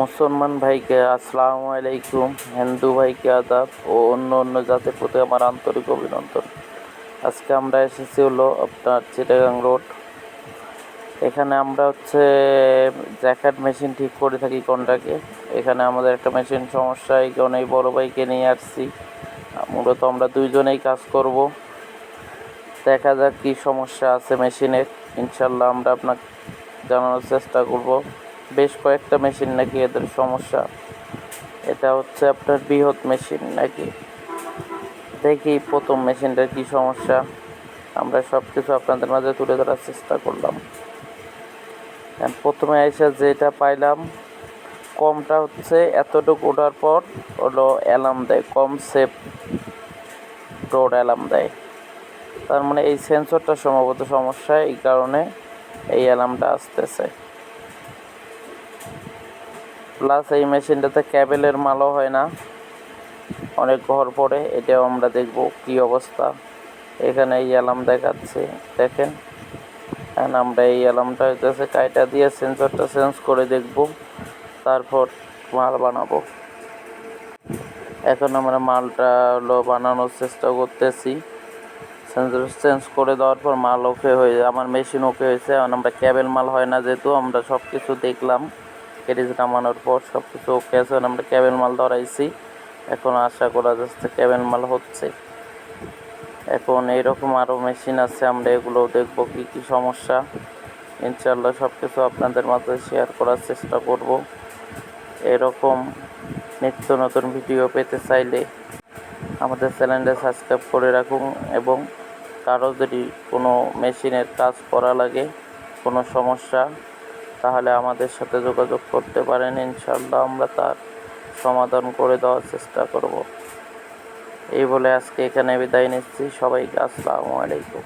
মুসলমান ভাইকে আসসালামু আলাইকুম, হিন্দু ভাইকে আদাব ও অন্য অন্য জাতের প্রতি আমার আন্তরিক অভিনন্দন। আজকে আমরা এসেছি হলো আপনার চিটাগাং রোড। এখানে আমরা হচ্ছে জ্যাকেট মেশিন ঠিক করে থাকি কোনটাকে। এখানে আমাদের একটা মেশিন সমস্যা, এই কারণে এই বড়ো ভাইকে নিয়ে আসছি। মূলত আমরা দুইজনেই কাজ করব। দেখা যাক কী সমস্যা আছে মেশিনের। ইনশাল্লাহ আমরা আপনাকে জানানোর চেষ্টা করব। বেশ কয়েকটা মেশিন নাকি এদের সমস্যা। এটা হচ্ছে আপনার বৃহৎ মেশিন নাকি? দেখি প্রথম মেশিনটার কি সমস্যা। আমরা সব কিছু আপনাদের মাঝে তুলে ধরার চেষ্টা করলাম। প্রথমে এসে যেটা পাইলাম, কমটা হচ্ছে এতটুকু ওঠার পর হলো অ্যালার্ম দেয়, কম সেফ রোড অ্যালার্ম দেয়। তার মানে এই সেন্সরটা সম্ভবত সমস্যা, এই কারণে এই অ্যালার্মটা আসতেছে। প্লাস এই মেশিনটাতে ক্যাবেলের মালও হয় না। অনেক ঘর পড়ে, এটাও আমরা দেখব কি অবস্থা। এখানে এই অ্যালার্ম দেখাচ্ছে, দেখেন। এখন আমরা এই অ্যালার্মটা হইতেছে কাইটা দিয়ে সেন্সরটা চেঞ্জ করে দেখব, তারপর মাল বানাবো। এখন আমরা মালটা হলো বানানোর চেষ্টা করতেছি। সেন্সর চেঞ্জ করে দেওয়ার পর মাল ওকে হয়ে আমার মেশিন ওকে হয়েছে। এখন আমরা ক্যাবেল মাল হয় না যেহেতু, আমরা সব কিছু দেখলাম। কেরিজ নামানোর পর সব কিছু ওকে আছে আমরা ক্যাবেল মাল ধরাইছি। এখন আশা করা যাচ্ছে ক্যাবেল মাল হচ্ছে। এখন এইরকম আরও মেশিন আছে, আমরা এগুলো দেখব কী কী সমস্যা। ইনশাল্লাহ সব কিছু আপনাদের মাঝে শেয়ার করার চেষ্টা করব। এরকম নিত্য নতুন ভিডিও পেতে চাইলে আমাদের চ্যানেলটা সাবস্ক্রাইব করে রাখুন এবং কারও যদি কোনো মেশিনের কাজ করা লাগে, কোনো সমস্যা তাহলে আমাদের সাথে যোগাযোগ করতে পারেন ইনশাল্লাহ আমরা তার সমাধান করে দেওয়ার চেষ্টা করব। এই বলে আজকে এখানে বিদায় নিচ্ছি। সবাইকে আসসালামু আলাইকুম।